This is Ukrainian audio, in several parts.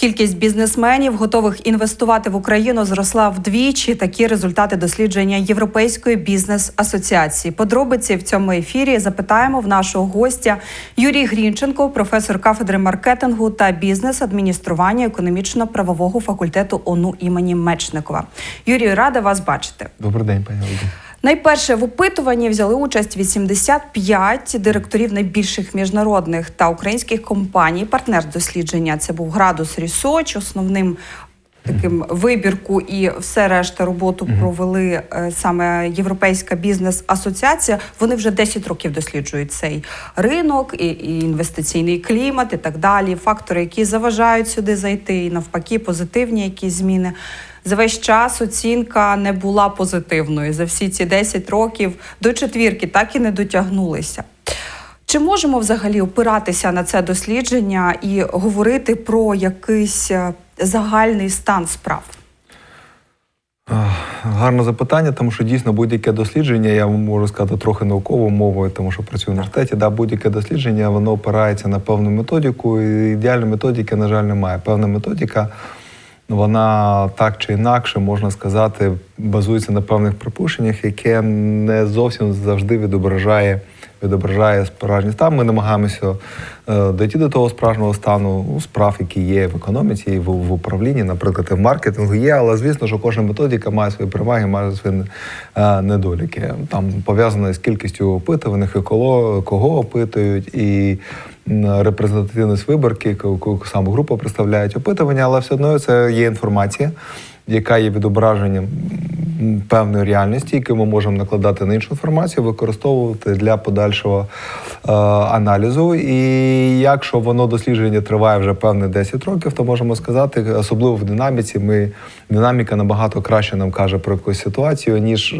Кількість бізнесменів, готових інвестувати в Україну, зросла вдвічі. Такі результати дослідження Європейської бізнес-асоціації. Подробиці в цьому ефірі запитаємо в нашого гостя Юрій Грінченко, професор кафедри маркетингу та бізнес-адміністрування економічно-правового факультету ОНУ імені Мечникова. Юрію, рада вас бачити. Добрий день, пані Ольга. Найперше в опитуванні взяли участь 85 директорів найбільших міжнародних та українських компаній. Партнер дослідження це був Градус Рісоч. Основним таким вибірку і все решта роботу провели е, саме Європейська бізнес-асоціація. Вони вже 10 років досліджують цей ринок і, і інвестиційний клімат, і так далі. Фактори, які заважають сюди зайти, і навпаки, позитивні якісь зміни. За весь час оцінка не була позитивною. За всі ці 10 років до четвірки так і не дотягнулися. Чи можемо взагалі опиратися на це дослідження і говорити про якийсь е, загальний стан справ? Гарне запитання, тому що дійсно будь-яке дослідження, я можу сказати трохи науковою мовою, тому що працюю в університеті. Да, будь-яке дослідження воно опирається на певну методику. І ідеальної методики, на жаль, немає. Певна методика, вона так чи інакше, можна сказати, базується на певних припущеннях, яке не зовсім завжди відображає. Відображає справжній стан. Ми намагаємося е, дійти до того справжнього стану справ, які є в економіці, і в, управлінні, наприклад, і в маркетингу є. Але звісно, що кожна методика має свої переваги, має свої е, недоліки. Там пов'язано з кількістю опитуваних, і коло, кого опитують, і репрезентативність виборки, яку саму групу представляють опитування, але все одно це є інформація, яка є відображенням певної реальності, яку ми можемо накладати на іншу інформацію, використовувати для подальшого е, аналізу. І якщо воно дослідження триває вже певне 10 років, то можемо сказати, особливо в динаміці, ми динаміка набагато краще нам каже про якусь ситуацію, ніж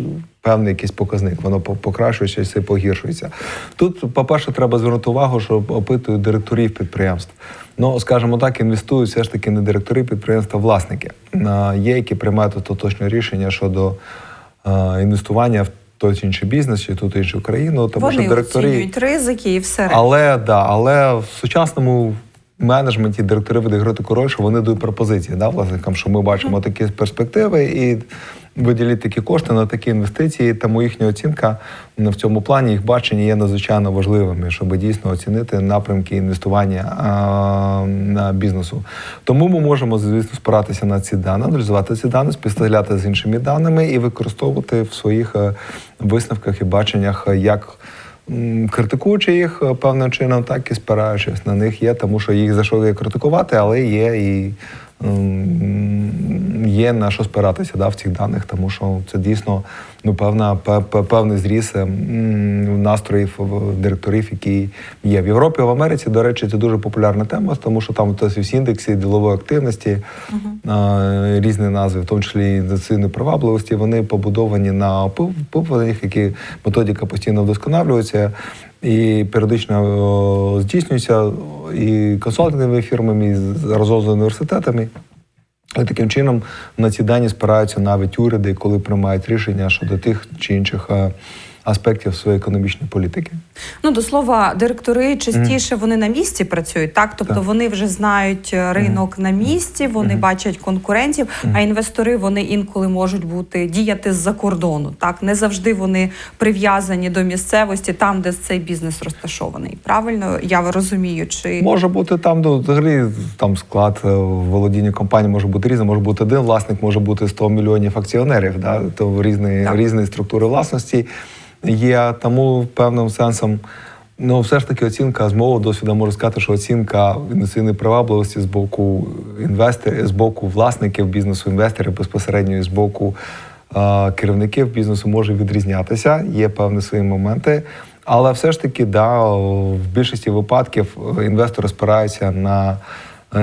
певний якийсь показник. Воно покращується і погіршується. Тут, по-перше, треба звернути увагу, що опитують директорів підприємств. Ну, скажімо так, інвестують все ж таки не директори підприємства, а власники. Є, які приймають остаточне рішення щодо інвестування в той чи інший бізнес чи ту чи іншу країну, тому Вони що директори. оцінюють ризики і все. Але да, але в сучасному менеджменті директори відіграють таку роль, що вони дають пропозиції да, власникам, що ми бачимо такі перспективи і виділіть такі кошти на такі інвестиції. Тому їхня оцінка в цьому плані їх бачення є надзвичайно важливими, щоб дійсно оцінити напрямки інвестування а, на бізнесу. Тому ми можемо, звісно, спиратися на ці дані, аналізувати ці дані, співставляти з іншими даними і використовувати в своїх е, висновках і баченнях, як критикуючи їх е, певним чином, так і спираючись на них є, тому що їх за що є критикувати, але є і є на що спиратися да, в цих даних, тому що це дійсно ну, певна, пе- пе- певний зріс настроїв директорів, які є в Європі, в Америці. До речі, це дуже популярна тема, тому що там ось всі індекси ділової активності, е, різні назви, в тому числі і інвестиційної привабливості, вони побудовані на опитуваннях, які методика постійно вдосконалюється. І періодично о, здійснюється і консалтинговими фірмами, і разом з університетами. І таким чином на ці дані спираються навіть уряди, коли приймають рішення щодо тих чи інших е, аспектів своєї економічної політики. Ну, до слова, директори частіше вони на місці працюють, так? Тобто Так. вони вже знають е, ринок на місці, вони бачать конкурентів, а інвестори вони інколи можуть бути діяти з-за кордону. Так, не завжди вони прив'язані до місцевості, там, де цей бізнес розташований. Правильно я розумію, чи Може бути там ну, взагалі там склад е, володіння компанії може бути різний. Може бути один власник, може бути 100 мільйонів акціонерів. Да? То різні, різні структури власності є. Тому певним сенсом. Ну, все ж таки, оцінка з мого досвіду можу сказати, що оцінка інвестиційної привабливості з боку інвесторів, з боку власників бізнесу, інвесторів безпосередньо і з боку е, керівників бізнесу може відрізнятися. Є певні свої моменти. Але все ж таки, да, в більшості випадків е, інвестори спираються на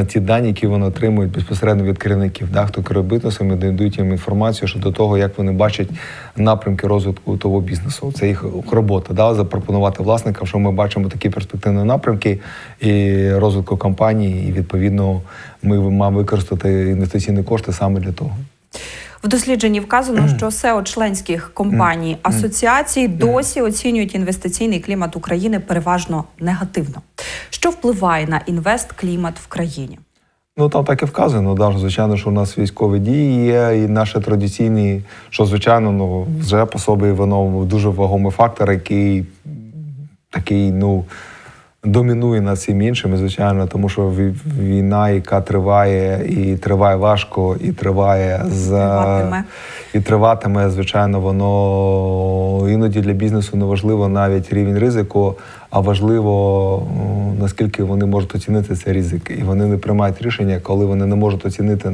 ті дані, які вони отримують безпосередньо від керівників, да, хто керує бізнесом і дають їм інформацію щодо того, як вони бачать напрямки розвитку того бізнесу. Це їх робота, да, запропонувати власникам, що ми бачимо такі перспективні напрямки і розвитку компанії, і відповідно ми маємо використати інвестиційні кошти саме для того. В дослідженні вказано, що SEO членських компаній асоціацій досі оцінюють інвестиційний клімат України переважно негативно. Що впливає на інвест-клімат в країні? Ну там так і вказано. Да, звичайно, що у нас військові дії є, і наші традиційні, що звичайно, ну вже по собі воно дуже вагомий фактор, який такий, ну. Домінує над всім іншим, звичайно, тому що вій- війна, яка триває, і триває важко, і триває Триватиме. і триватиме, звичайно, воно іноді для бізнесу не важливо навіть рівень ризику, а важливо наскільки вони можуть оцінити цей ризик. І вони не приймають рішення, коли вони не можуть оцінити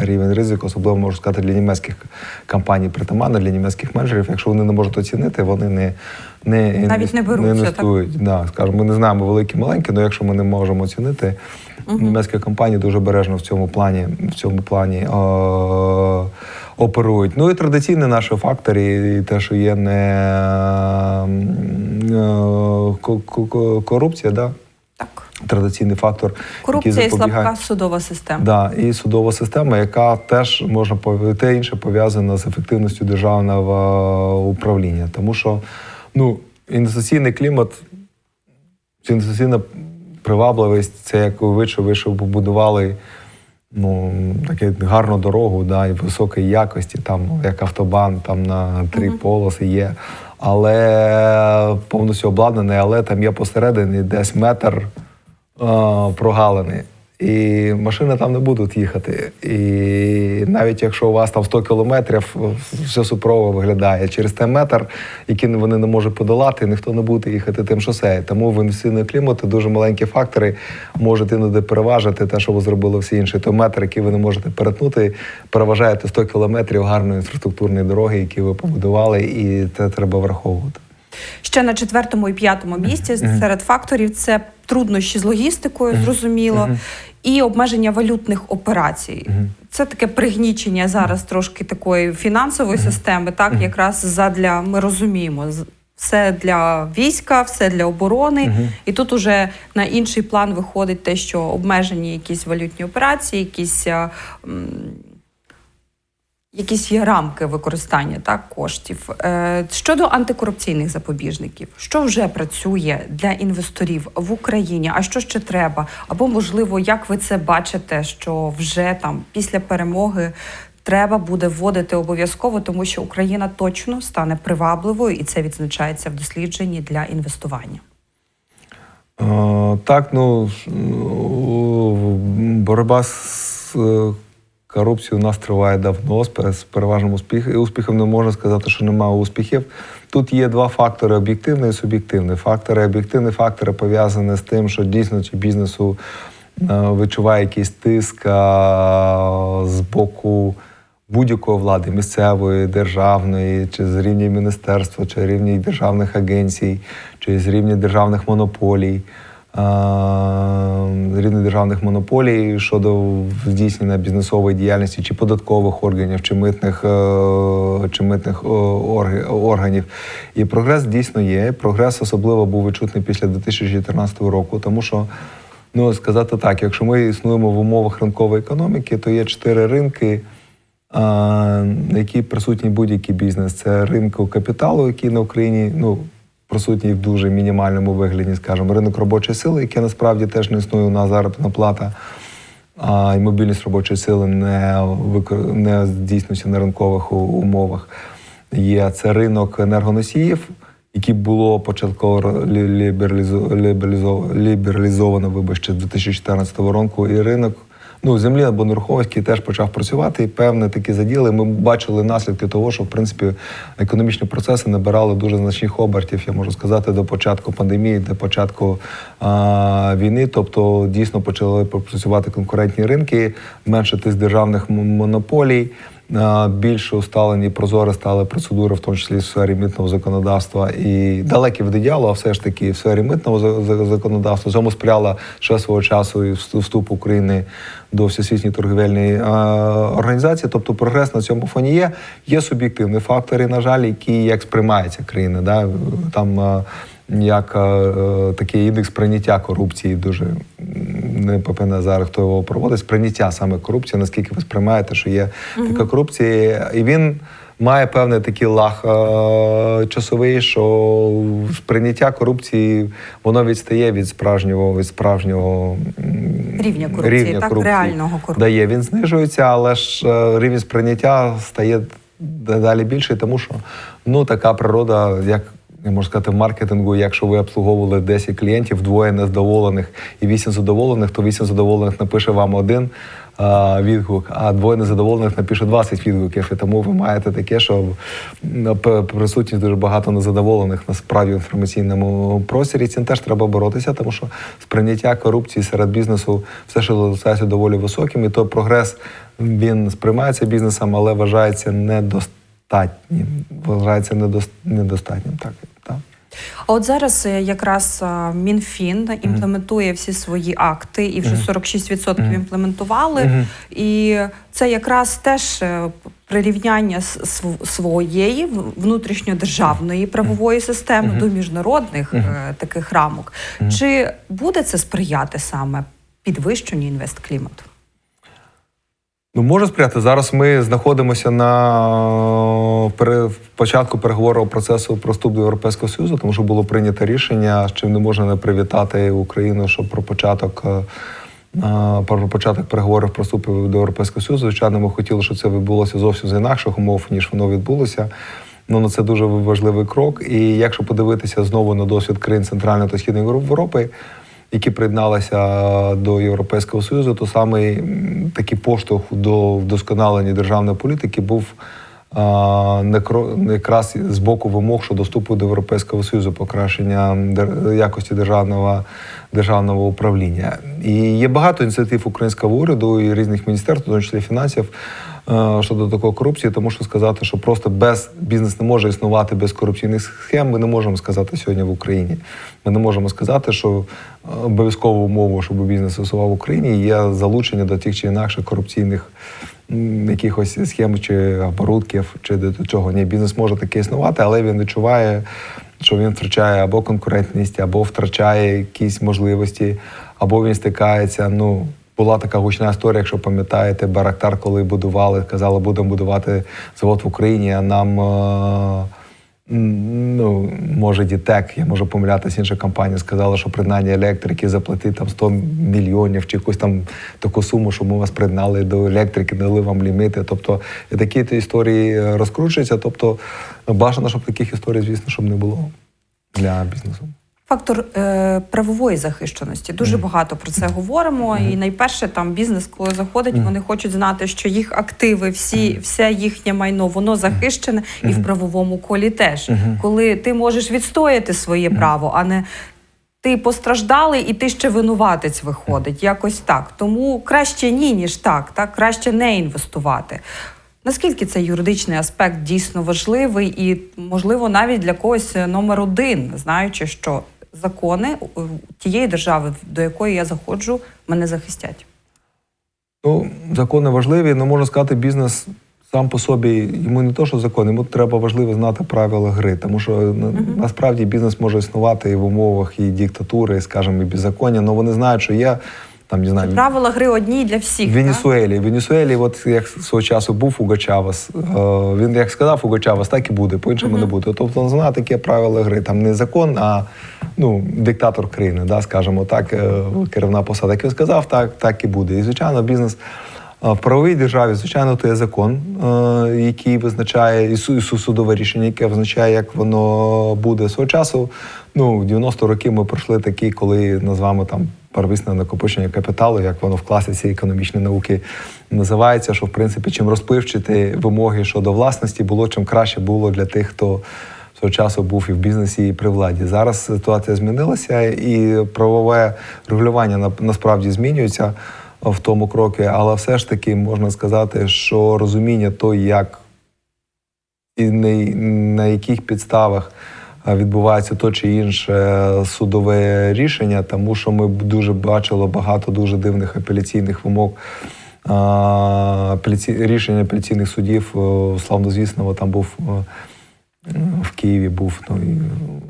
рівень ризику, особливо можу сказати для німецьких компаній притаманно, для німецьких менеджерів. Якщо вони не можуть оцінити, вони не, не, Навіть не беруться, так? інвестують. Да, скажімо, ми не знаємо великі маленькі, але якщо ми не можемо оцінити, німецькі компанії дуже бережно в цьому плані, в цьому плані е, оперують. Ну і традиційні наші фактори, і те, що є не е, ко- ко- ко- корупція, да? Так, традиційний фактор. корупція який і слабка судова система. Да, і судова система, яка теж можна те інше пов'язана з ефективністю державного е, управління. Тому що ну, інвестиційний клімат, інвестиційна привабливість, це як ви що ви що побудували ну, таке гарну дорогу, да, і високої якості, там, ну, як автобан, там на три полоси є. Але повністю обладнаний, але там є посередині десь метр е, прогалини. І машини там не будуть їхати. І навіть якщо у вас там 100 кілометрів, все супрово виглядає. Через той метр, який вони не можуть подолати, ніхто не буде їхати тим шосе. Тому в інвестиційний клімат дуже маленькі фактори можуть іноді переважити те, що ви зробили всі інші. Той метр, який ви не можете перетнути, переважаєте 100 кілометрів гарної інфраструктурної дороги, які ви побудували, і це треба враховувати. Ще на четвертому і п'ятому місці серед факторів це труднощі з логістикою, зрозуміло, і обмеження валютних операцій. Це таке пригнічення зараз трошки такої фінансової системи, так якраз задля ми розуміємо. Все для війська, все для оборони, і тут уже на інший план виходить те, що обмежені якісь валютні операції, якісь м, якісь є рамки використання так, коштів. Е, щодо антикорупційних запобіжників, що вже працює для інвесторів в Україні, а що ще треба? Або, можливо, як ви це бачите, що вже там після перемоги треба буде вводити обов'язково, тому що Україна точно стане привабливою, і це відзначається в дослідженні для інвестування. Е, Так, ну ну, боротьба з е, корупцією у нас триває давно, з пе- з переважним успіх, успіхом не можна сказати, що немає успіхів. Тут є два фактори: об'єктивний і суб'єктивний. Фактори об'єктивний фактори пов'язані з тим, що дійсно чи бізнесу е, відчуває якийсь тиск з боку будь-якої влади, місцевої, державної, чи з рівня міністерства, чи рівня державних агенцій, чи з рівня державних монополій, а, державних монополій щодо здійснення бізнесової діяльності, чи податкових органів, чи митних, е, чи митних е, органів. І прогрес дійсно є. Прогрес особливо був відчутний після 2014 року, тому що. Ну, сказати так, якщо ми існуємо в умовах ринкової економіки, то є чотири ринки, на які присутній будь-який бізнес. Це ринку капіталу, який на Україні ну, присутній в дуже мінімальному вигляді, скажімо, ринок робочої сили, який насправді теж не існує у нас заробітна плата. А і мобільність робочої сили не, викор- не здійснюється на ринкових умовах. Є це ринок енергоносіїв, який було початково лі- лібералізо- лібералізо- лібералізовано, вибачте, з 2014 року, і ринок ну, землі або нерухомості теж почав працювати, і певне такі заділи. Ми бачили наслідки того, що в принципі економічні процеси набирали дуже значних обертів, я можу сказати, до початку пандемії, до початку а, війни. Тобто дійсно почали працювати конкурентні ринки, меншити з державних монополій. Е, більш усталені і прозорі стали процедури, в тому числі в сфері митного законодавства і далекі від ідеалу, а все ж таки в сфері митного за- за- законодавства. Цьому сприяла ще свого часу і вступ- України до Всесвітньої торгівельної е, організації. Тобто прогрес на цьому фоні є. Є суб'єктивні фактори, на жаль, які як сприймаються країни. Да? Там як е, е, такий індекс прийняття корупції дуже не попевне зараз, хто його проводить, сприйняття саме корупції, наскільки ви сприймаєте, що є така корупція, і він. Має певний такий лаг е, часовий, що сприйняття корупції воно відстає від справжнього від справжнього Рівня корупції, так, реального корупції. Дає він знижується, але ж е, рівень сприйняття стає дедалі більший, тому що ну така природа, як я можу сказати, маркетингу, якщо ви обслуговували 10 клієнтів, двоє незадоволених і 8 задоволених, то 8 задоволених напише вам один а, відгук, а двоє незадоволених напише 20 відгуків. І тому ви маєте таке, що присутність дуже багато незадоволених насправді в інформаційному просторі. Цим теж треба боротися, тому що сприйняття корупції серед бізнесу все ще залишається доволі високим, і то прогрес він сприймається бізнесом, але вважається недостатнім. Вважається недос- недостатнім. Так. А от зараз е, якраз е, Мінфін імплементує всі свої акти, і вже 46% імплементували. І це якраз теж е, прирівняння своєї внутрішньодержавної правової системи до міжнародних таких рамок. Чи буде це сприяти саме підвищенню інвестклімату? Ну, може сприяти. Зараз ми знаходимося на пере... початку переговорного процесу про вступ до Європейського Союзу, тому що було прийнято рішення, з чим не можна не привітати Україну, що про початок. е, е, Про початок переговорів про вступ до Європейського Союзу. Звичайно, ми хотіли, щоб це відбулося зовсім з інакших умов, ніж воно відбулося. Ну, це дуже важливий крок. І якщо подивитися знову на досвід країн Центральної та Східної Європи, які приєдналися до Європейського Союзу, то саме такий поштовх до вдосконалення державної політики був якраз з боку вимог щодо вступу до Європейського Союзу, покращення якості державного, державного управління. І є багато ініціатив українського уряду і різних міністерств, в тому числі фінансів, е, щодо такої корупції, тому що сказати, що просто без бізнес не може існувати без корупційних схем, ми не можемо сказати сьогодні в Україні. Ми не можемо сказати, що е, обов'язкову умову, щоб бізнес існував в Україні, є залучення до тих чи інакших корупційних якихось схем чи оборудків, чи до чого. Ні, бізнес може таке існувати, але він відчуває, що він втрачає або конкурентність, або втрачає якісь можливості, або він стикається. Ну, була така гучна історія, якщо пам'ятаєте, Барактар, коли будували, казали, будемо будувати завод в Україні, а нам. Ну, може, Дітек, я можу помилятися, інша компанія сказала, що приєднання електрики заплатить там 100 мільйонів чи якусь там таку суму, що ми вас приєднали до електрики, дали вам ліміти. Тобто такі то історії розкручуються. Тобто бажано, щоб таких історій, звісно, щоб не було для бізнесу. Фактор е, правової захищеності. Дуже багато про це говоримо. І найперше, там бізнес, коли заходить, вони хочуть знати, що їх активи, всі, все їхнє майно, воно захищене і в правовому колі теж. Коли ти можеш відстояти своє право, а не ти постраждалий і ти ще винуватець виходить. Якось так. Тому краще ні, ніж так. так? Краще не інвестувати. Наскільки цей юридичний аспект дійсно важливий і, можливо, навіть для когось номер один, знаючи, що закони е, тієї держави, до якої я заходжу, мене захистять. Ну, закони важливі, але можна сказати, бізнес сам по собі йому не то, що закон, йому треба важливо знати правила гри. Тому що на- насправді бізнес може існувати і в умовах і диктатури, і, скажімо, і беззаконня, але вони знають, що є там, не знаю, Правила гри одні для всіх. в? Венесуелі. В Венесуелі, от як свого часу був Уго Чавес, е, він як сказав Уго Чавес, так і буде, по-іншому не буде. Тобто він знає такі правила гри. Там не закон, а ну, диктатор країни, да, скажімо так, е, керівна посада. Як він сказав, так, так і буде. І, звичайно, бізнес. е, В правовій державі, звичайно, то є закон, який визначає і су- судове рішення, яке визначає, як воно буде свого часу. Ну, 90 роки ми пройшли такі, коли назвемо там первисне накопичення капіталу, як воно в класиці економічної науки називається, що в принципі чим розпливчити вимоги щодо власності було, чим краще було для тих, хто свого часу був і в бізнесі, і при владі. Зараз ситуація змінилася, і правове регулювання насправді змінюється. в тому кроки, але все ж таки можна сказати, що розуміння то, як і на, яких підставах відбувається то чи інше судове рішення, тому що ми дуже бачили багато дуже дивних апеляційних вимог. Рішення апеляційних судів славно славнозвісного там був в Києві був ну, і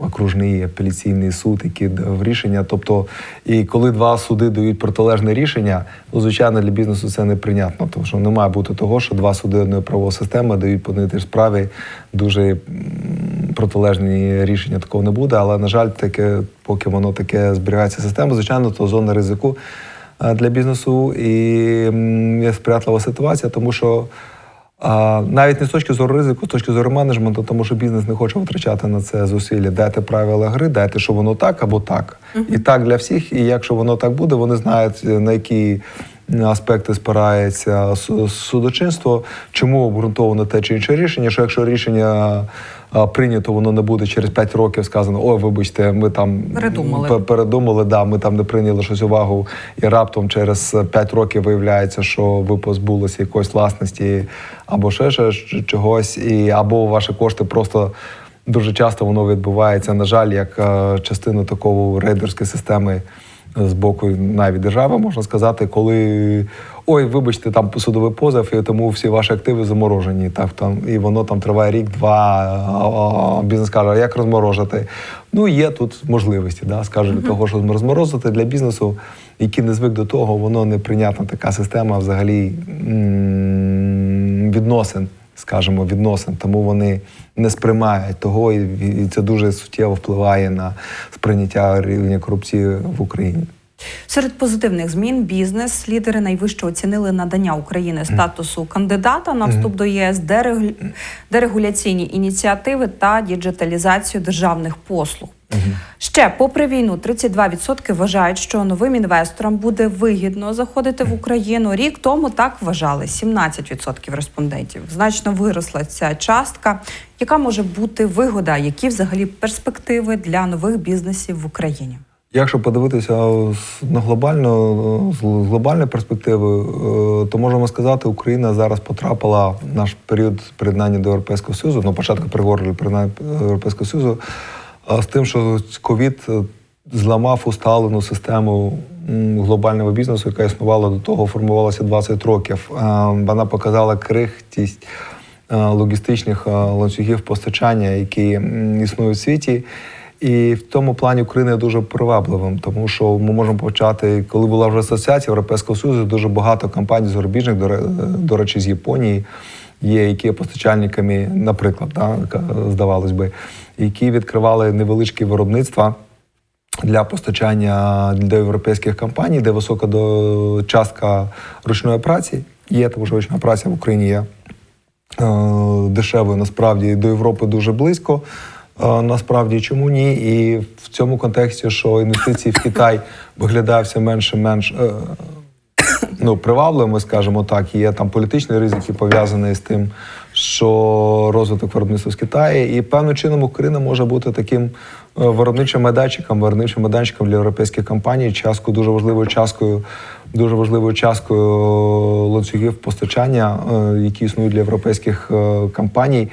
окружний апеляційний суд, який дав рішення. Тобто, і коли два суди дають протилежне рішення, ну звичайно для бізнесу це неприйнятно. Тому що не має бути того, що два суди одної правової системи дають по ж справі дуже протилежні рішення. Такого не буде. Але на жаль, таке, поки воно таке зберігається система, звичайно, то зона ризику е, для бізнесу і сприятлива ситуація, тому що. А, навіть не з точки зору ризику, з точки зору менеджменту, тому що бізнес не хоче витрачати на це зусилля. Дайте правила гри, дайте, що воно так або так. І так для всіх. І якщо воно так буде, вони знають, на які аспекти спирається судочинство, чому обґрунтовано те чи інше рішення. Що якщо рішення прийнято, воно не буде через 5 років сказано: ой, вибачте, ми там Передумали. передумали, да, ми там не прийняли щось увагу, і раптом через 5 років виявляється, що ви позбулися якоїсь власності або ще, ще чогось, і або ваші кошти просто. Дуже часто воно відбувається, на жаль, як е, частина такого рейдерської системи з боку навіть держави, можна сказати, коли ой, вибачте, там судовий позов, і тому всі ваші активи заморожені. Так там і воно там триває рік, два. Бізнес каже, а як розморожити? Ну є тут можливості, да, скажу, для того, щоб розморозити для бізнесу, який не звик до того, воно неприйнятна така система взагалі відносин. Скажімо, відносин, тому вони не сприймають того, і це дуже суттєво впливає на сприйняття рівня корупції в Україні. Серед позитивних змін бізнес лідери найвище оцінили надання України статусу кандидата на вступ до ЄС, дерегу- дерегуляційні ініціативи та діджиталізацію державних послуг. Ще попри війну, 32% вважають, що новим інвесторам буде вигідно заходити в Україну. Рік тому так вважали 17% респондентів. Значно виросла ця частка. Яка може бути вигода? Які взагалі перспективи для нових бізнесів в Україні? Якщо подивитися на глобальну з глобальної перспективи, е, то можемо сказати, Україна зараз потрапила в наш період приєднання до Європейського Союзу, ну початку переговорів приєднання до Європейського Союзу, з тим, що ковід е, зламав усталену систему глобального бізнесу, яка існувала до того, формувалася 20 років. Е, Вона показала крихтість логістичних ланцюгів постачання, які існують в світі. І в тому плані Україна є дуже привабливим, тому що ми можемо почати, коли була вже асоціація Європейського Союзу, дуже багато компаній зарубіжних, до, речі, з Японії є, які є постачальниками, наприклад, да, здавалось би, які відкривали невеличкі виробництва для постачання до європейських компаній, де висока до частка ручної праці є, тому що ручна праця в Україні є е, дешевою, насправді до Європи дуже близько. Насправді чому ні? І в цьому контексті, що інвестиції в Китай виглядають все менше менш е, ну, привабливими, скажімо так, є там політичні ризики пов'язані з тим, що розвиток виробництва з Китаю, і певним чином Україна може бути таким е, виробничим майданчиком, виробничим майданчиком для європейських компаній, часткою дуже важливою часткою, дуже важливою часткою ланцюгів постачання, е, які існують для європейських компаній.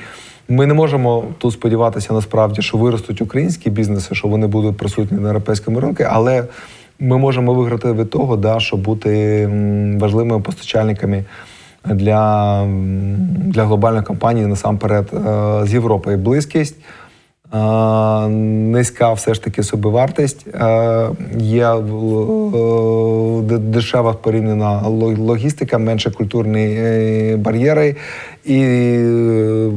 Ми не можемо тут сподіватися насправді, що виростуть українські бізнеси, що вони будуть присутні на європейському ринку, але ми можемо виграти від того, да, щоб бути важливими постачальниками для, для глобальних компаній насамперед е, з Європи. Близькість. е, Низька все ж таки собівартість, е, є де- дешева порівняна ло- логістика, менше культурні бар'єри і е,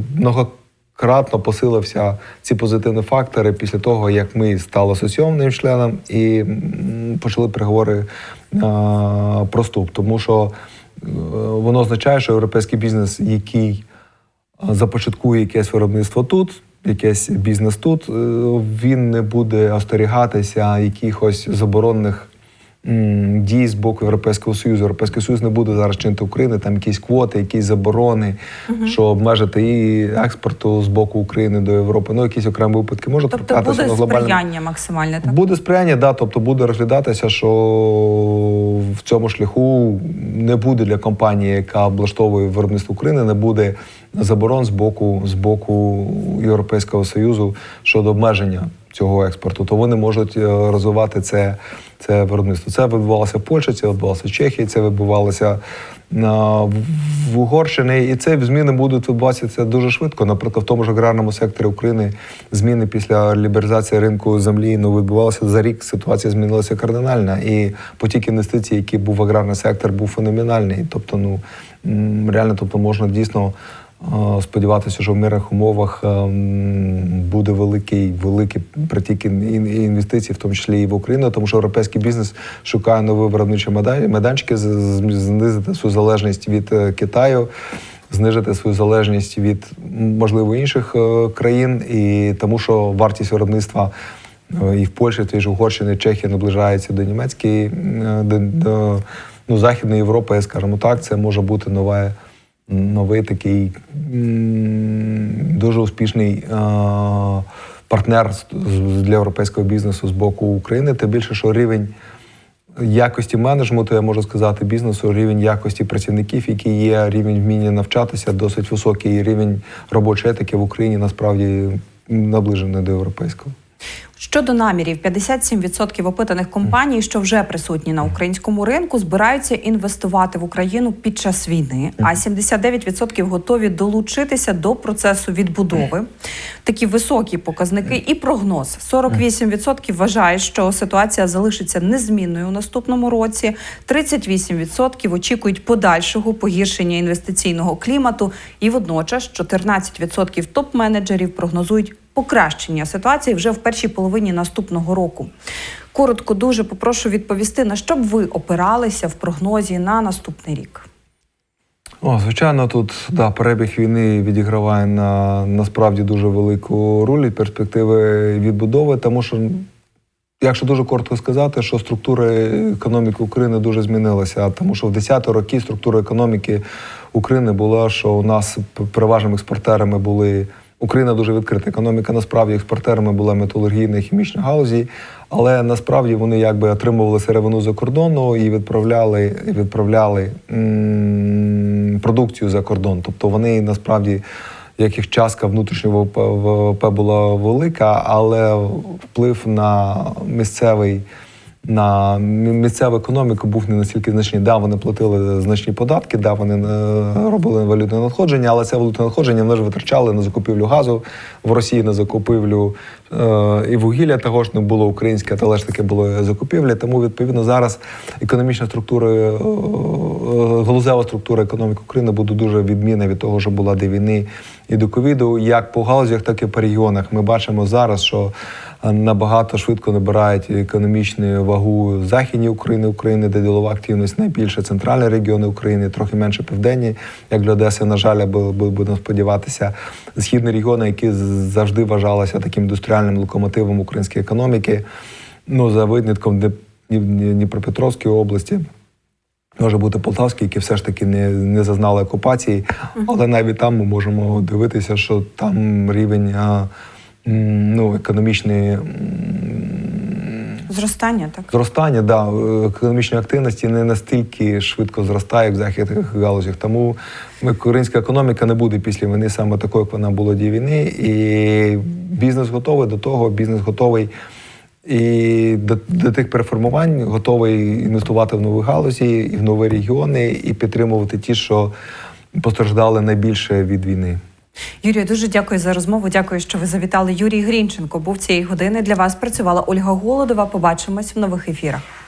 многократно посилився ці позитивні фактори після того, як ми стали асоційованим членом і почали переговори е, про вступ. Тому що е, воно означає, що європейський бізнес, який е, започаткує якесь виробництво тут, якийсь бізнес тут, він не буде остерігатися якихось заборонених м, дій з боку Європейського Союзу. Європейський Союз не буде зараз чинити України, там якісь квоти, якісь заборони, що обмежити і експорту з боку України до Європи. Ну, якісь окремі випадки можуть Тобто траплятися на глобальному сприяння максимальне, так? Буде сприяння, да, тобто буде розглядатися, що в цьому шляху не буде для компанії, яка облаштовує виробництво України, не буде заборон з боку, з боку Європейського Союзу щодо обмеження цього експорту. То вони можуть е, розвивати це, це виробництво. Це відбувалося в Польщі, це відбувалося в Чехії, це відбувалося в в Угорщині, і ці зміни будуть відбуватися дуже швидко. Наприклад, в тому ж аграрному секторі України зміни після лібералізації ринку землі ну відбувалися за рік. Ситуація змінилася кардинально, і потік інвестицій, який був в аграрний сектор, був феноменальний. Тобто, ну реально, тобто можна дійсно. Сподіватися, що в мирних умовах ем, буде великий великий притік ін- ін- інвестицій, в тому числі і в Україну, тому що європейський бізнес шукає нові виробничі майдан- майданчики, знизити свою залежність від е, Китаю, знижити свою залежність від можливо інших е, країн, і тому що вартість виробництва. е, І в Польщі, тій ж Угорщини, Чехії наближається до німецької, до, до ну, Західної Європи, скажімо так, це може бути нове, новий такий дуже успішний партнер для європейського бізнесу з боку України. Тим більше, що рівень якості менеджменту, я можу сказати, бізнесу, рівень якості працівників, які є, рівень вміння навчатися, досить високий, рівень робочої етики в Україні насправді наближений до європейського. Щодо намірів, 57% опитаних компаній, що вже присутні на українському ринку, збираються інвестувати в Україну під час війни, а 79% готові долучитися до процесу відбудови. Такі високі показники і прогноз. 48% вважають, що ситуація залишиться незмінною у наступному році. 38% очікують подальшого погіршення інвестиційного клімату, і водночас 14% топ-менеджерів прогнозують покращення ситуації вже в першій половині наступного року. Коротко дуже попрошу відповісти, на що б ви опиралися в прогнозі на наступний рік. О, звичайно, тут да, перебіг війни відіграває на насправді дуже велику роль і перспективи відбудови, тому що, якщо дуже коротко сказати, що структура економіки України дуже змінилася, тому що в 10-ті роки структура економіки України була, що у нас переважними експортерами були. Україна дуже відкрита економіка. Насправді експортерами була металургійна і хімічна галузі, але насправді вони якби отримували сировину за кордону і відправляли, відправляли м, продукцію за кордон. Тобто вони насправді, як їх частка внутрішнього ВВП була велика, але вплив на місцевий. На місцеву економіку був не настільки значний. Да, вони платили значні податки, да, вони е, робили валютне надходження, але це валютне надходження вони ж витрачали на закупівлю газу в Росії, на закупівлю е, і вугілля того ж не було українське, але ж таки було закупівля. Тому відповідно зараз економічна структура, е, е, галузева структура економіки України буде дуже відмінна від того, що була до війни і до ковіду, як по галузях, так і по регіонах. Ми бачимо зараз, що набагато швидко набирають економічну вагу західні України, України, де ділова активність найбільше, центральні регіони України, трохи менше південні, як для Одеси, на жаль, або будемо сподіватися, східні регіони, які завжди вважалися таким індустріальним локомотивом української економіки. Ну, за винятком Дніп- Дніп- Дніпропетровської області. Може бути Полтавський, які все ж таки не, не зазнали окупації, але навіть там ми можемо дивитися, що там рівень ну, економічної м, Зростання, так? зростання, да, е, економічної активності не настільки швидко зростає, в західних галузях. Тому українська економіка не буде після війни саме такою, як вона була до війни. І бізнес готовий до того, бізнес готовий. І до, до тих переформувань готовий інвестувати в нові галузі і в нові регіони, і підтримувати ті, що постраждали найбільше від війни. Юрію, дуже дякую за розмову. Дякую, що ви завітали. Юрій Грінченко був цієї години. Для вас працювала Ольга Голодова. Побачимось в нових ефірах.